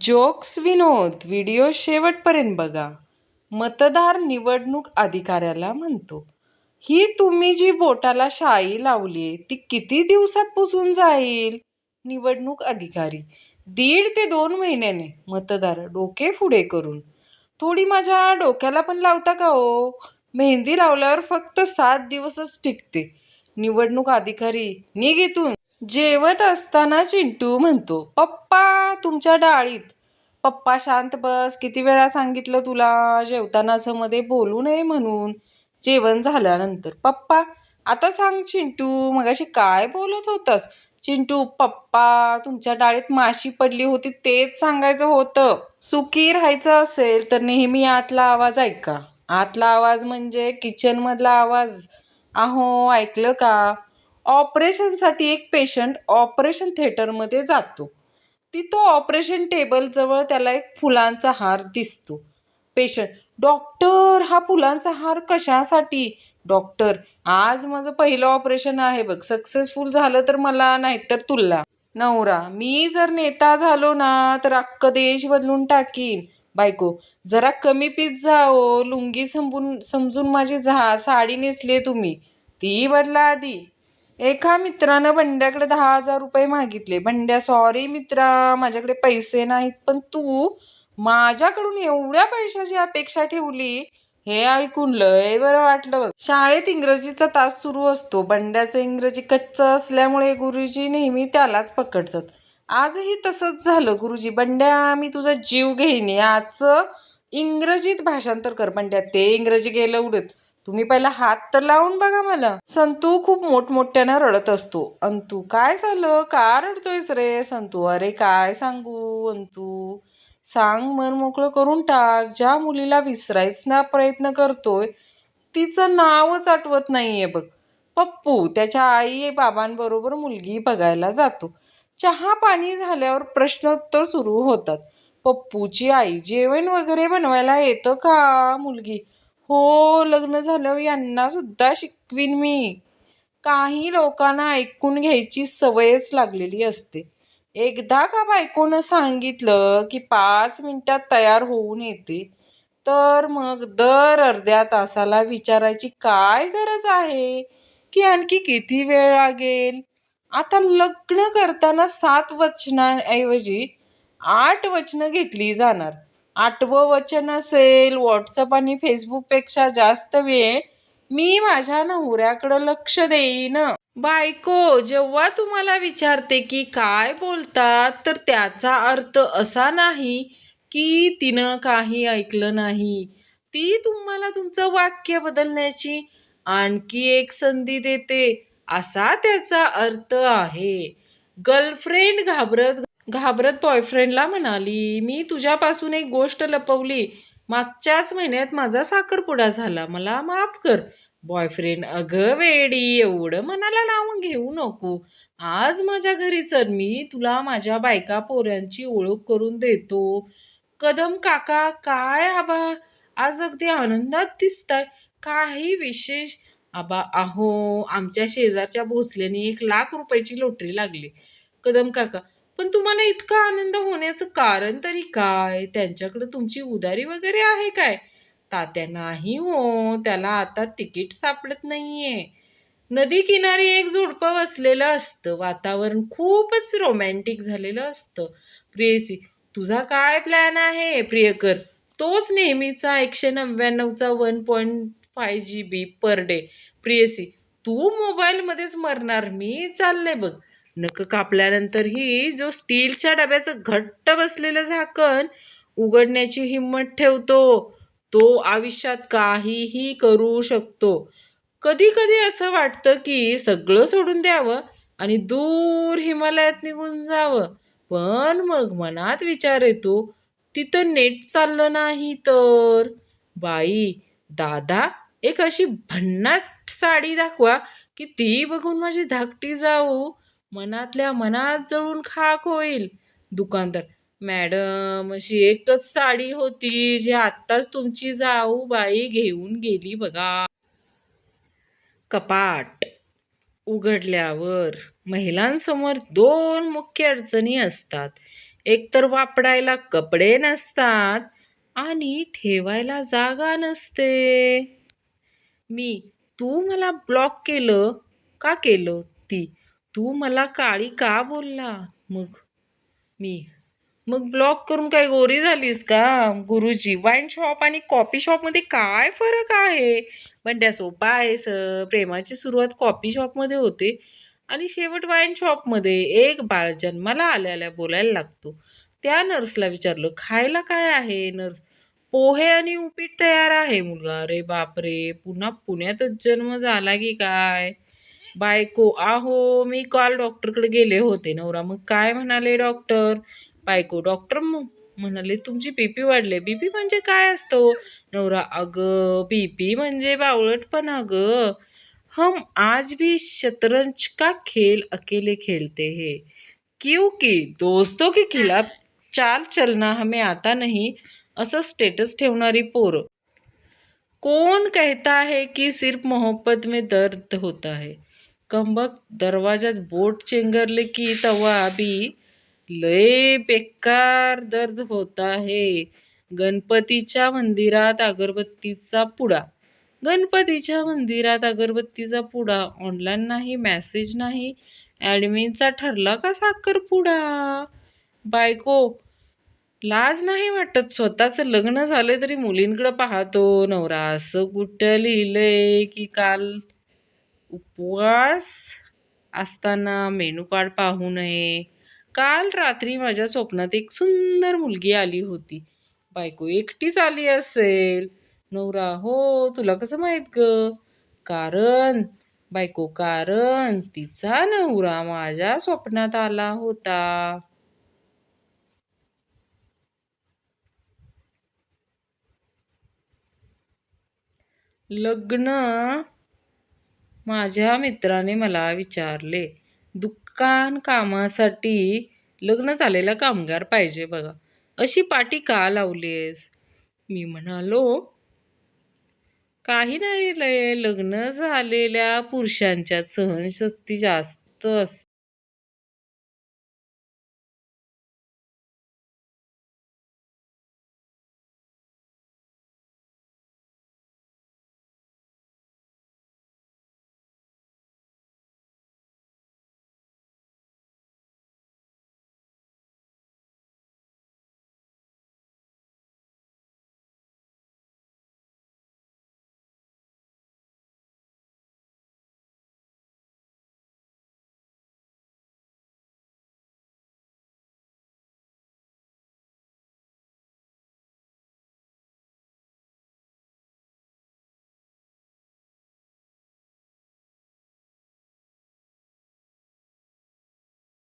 Jokes विनोद video शेवटपर्यंत बघा. मतदार निवडणूक अधिकाऱ्याला म्हणतो ही तुम्ही जी बोटाला शाई लावली ती किती दिवसात पुसून जाईल? निवडणूक अधिकारी दीड ते दोन महिन्याने मतदार डोके पुढे करून थोडी माझ्या डोक्याला पण लावता का हो? मेहंदी लावल्यावर फक्त सात दिवसच टिकते. निवडणूक अधिकारी निघ इथून. जेवत असताना चिंटू म्हणतो पप्पा तुमच्या डाळीत. पप्पा शांत बस. किती वेळा सांगितलं तुला? जेवताना असं मध्ये बोलू नये म्हणून. जेवण झाल्यानंतर पप्पा आता सांग चिंटू मगाशी काय बोलत होतास? चिंटू पप्पा तुमच्या डाळीत माशी पडली होती तेच सांगायचं होतं. सुखी राहायचं असेल तर नेहमी आतला आवाज ऐका. आतला आवाज म्हणजे किचनमधला आवाज. अहो ऐकलं का? ऑपरेशनसाठी एक पेशंट ऑपरेशन थिएटरमध्ये जातो. तिथं ऑपरेशन टेबलजवळ त्याला एक फुलांचा हार दिसतो. पेशंट डॉक्टर हा फुलांचा हार कशासाठी? डॉक्टर आज माझं पहिलं ऑपरेशन आहे बघ सक्सेसफुल झालं तर मला नाहीतर तुला. नवरा मी जर नेता झालो ना तर अख्खं देश बदलून टाकीन. बायको जरा कमी पीत जाओ ओ लुंगी समजून समजून माझी झा साडी नेसली तुम्ही. ती बदला आधी. एका मित्रानं बंड्याकडे दहा हजार रुपये मागितले. बंड्या सॉरी मित्रा माझ्याकडे पैसे नाहीत पण तू माझ्याकडून एवढ्या पैशाची अपेक्षा ठेवली? हे ऐकून लय बरं वाटलं बघ. शाळेत इंग्रजीचा तास सुरू असतो. बंड्याचं इंग्रजी कच्चं असल्यामुळे गुरुजी नेहमी त्यालाच पकडतात. आजही तसंच झालं गुरुजी. बंड्या मी तुझा जीव घेईन. याचं इंग्रजीत भाषांतर कर बंड्या. ते इंग्रजी गेलं उडत. तुम्ही पहिला हात तर लावून बघा मला. संतू खूप मोठमोठ्यानं रडत असतो. अंतू काय झालं? का रडतोयस रे? संतू अरे काय सांगू अंतू? सांग मन मोकळं करून टाक. ज्या मुलीला विसरायचा प्रयत्न करतोय तिचं नावच आठवत नाहीये बघ. पप्पू त्याच्या आई बाबांबरोबर मुलगी बघायला जातो. चहा पाणी झाल्यावर प्रश्नोत्तर सुरू होतात. पप्पूची आई जेवण वगैरे बनवायला येतं का मुलगी? हो लग्न झाल्यावर यांना सुद्धा शिकवीन मी. काही लोकांना ऐकून घ्यायची सवयच लागलेली असते. एकदा का बायकोनं सांगितलं की पाच मिनिटात तयार होऊन येते तर मग दर अर्ध्या तासाला विचारायची काय गरज आहे? की आणखी किती वेळ लागेल? आता लग्न करताना सात वचनाऐवजी आठ वचनं घेतली जाणार. आठवं वचन असेल व्हॉट्सअप आणि फेसबुकपेक्षा जास्त वेळ मी माझ्या नवऱ्याकडं लक्ष देईन. बायको जेव्हा तुम्हाला विचारते की काय बोलतात तर त्याचा अर्थ असा नाही की तिनं काही ऐकलं नाही. ती तुम्हाला तुमचं वाक्य बदलण्याची आणखी एक संधी देते. असा त्याचा अर्थ आहे. गर्लफ्रेंड घाबरत घाबरत बॉयफ्रेंडला म्हणाली मी तुझ्यापासून एक गोष्ट लपवली. मागच्याच महिन्यात माझा साखरपुडा झाला. मला माफ कर. बॉयफ्रेंड अगं वेडी एवढं मनाला लावून घेऊ नको. आज माझ्या घरी चल. मी तुला माझ्या बायका पोऱ्यांची ओळख करून देतो. कदम काका काय आबा? आज अगदी आनंदात दिसताय. काही विशेष? आबा अहो आमच्या शेजारच्या भोसल्याने एक लाख रुपयाची लोटरी लागली. कदम काका पण तुम्हाला इतका आनंद होण्याचं कारण तरी काय? त्यांच्याकडे तुमची उदारी वगैरे आहे काय? तात्या नाही हो. त्याला आता तिकीट सापडत नाहीये. नदी किनारी एक झुडपं वसलेलं असतं. वातावरण खूपच रोमॅन्टिक झालेलं असतं. प्रेयसी तुझा काय प्लॅन आहे? प्रियकर तोच नेहमीचा एकशे नव्याण्णवचा one point five G B per day प्रियसी तू मोबाईलमध्येच मरणार. मी चाललंय बघ. नखं कापल्यानंतरही जो स्टीलच्या डब्याचं घट्ट बसलेलं झाकण उघडण्याची हिंमत ठेवतो तो आयुष्यात काहीही करू शकतो. कधी कधी असं वाटतं की सगळं सोडून द्यावं आणि दूर हिमालयात निघून जावं. पण मग मनात विचार येतो तिथं नेट चाललं नाही तर. बाई दादा एक अशी भन्नाट साडी दाखवा की ती बघून माझी धाकटी जाऊ. मनातल्या मनात जळून खाक होईल. दुकानदार मॅडम अशी एकच साडी होती जी आत्ताच तुमची जाऊ बाई घेऊन गेली बघा. कपाट उघडल्यावर महिलांसमोर दोन मुख्य अडचणी असतात. एकतर वापरायला कपडे नसतात आणि ठेवायला जागा नसते. मी तू मला ब्लॉक केलं? का केलं? ती तू मला काळी का बोलला? मग मी. मग ब्लॉक करून काय गोरी झालीस का गुरुजी? वाईन शॉप आणि कॉफी शॉपमध्ये काय फरक आहे? पण त्या सोपा आहे सर प्रेमाची सुरुवात कॉफी शॉपमध्ये होते आणि शेवट वाईन शॉपमध्ये एक बाळ जन्माला आल्या आल्या बोलायला लागतो. त्या नर्सला विचारलं खायला काय आहे नर्स पोहे आणि उपीट तयार आहे. मुलगा अरे बापरे! पुन्हा पुण्यातच जन्म झाला की काय? बायको आहो मी काल डॉक्टरकडे गेले होते नवरा मग काय म्हणाले डॉक्टर? बायको डॉक्टर म्हणाले तुमची बीपी वाढले. बीपी म्हणजे काय असतो हो? नवरा अगं बीपी म्हणजे बावळटपण अगं हम आज भी शतरंज का खेल अकेले खेलते हैं? क्योंकि दोस्तों के खिलाफ चाल चलना हमें आता नहीं असं स्टेटस ठेवणारी पोरं. कौन कहता है कि सिर्फ मोहब्बत में दर्द होता है? कंबक दरवाजात बोट चेंगरले की तवा बी लय बेकार दर्द होता आहे. गणपतीच्या मंदिरात अगरबत्तीचा पुडा. गणपतीच्या मंदिरात अगरबत्तीचा पुडा. ऑनलाईन नाही मॅसेज नाही. ॲडमिनचा ठरला का साखरपुडा बायको लाज नाही वाटत. स्वतःचं लग्न झालं तरी मुलींकडं पाहतो. नवरा असं कुठं लिहिलंय की काल उपवास असताना मेनू कार्ड पाहू नये. काल रात्री माझ्या स्वप्नात एक सुंदर मुलगी आली होती. बायको एकटीच आली असेल. नवरा हो तुला कसं माहीत ग? कारण बायको कारण तिचा नवरा माझ्या स्वप्नात आला होता. लग्न माझ्या मित्राने मला विचारले दुकान कामासाठी लग्न झालेला कामगार पाहिजे बघा अशी पाटी का लावलीस मी म्हणालो काही नाही लय लग्न झालेल्या पुरुषांच्या सहनशक्ती जास्त असते.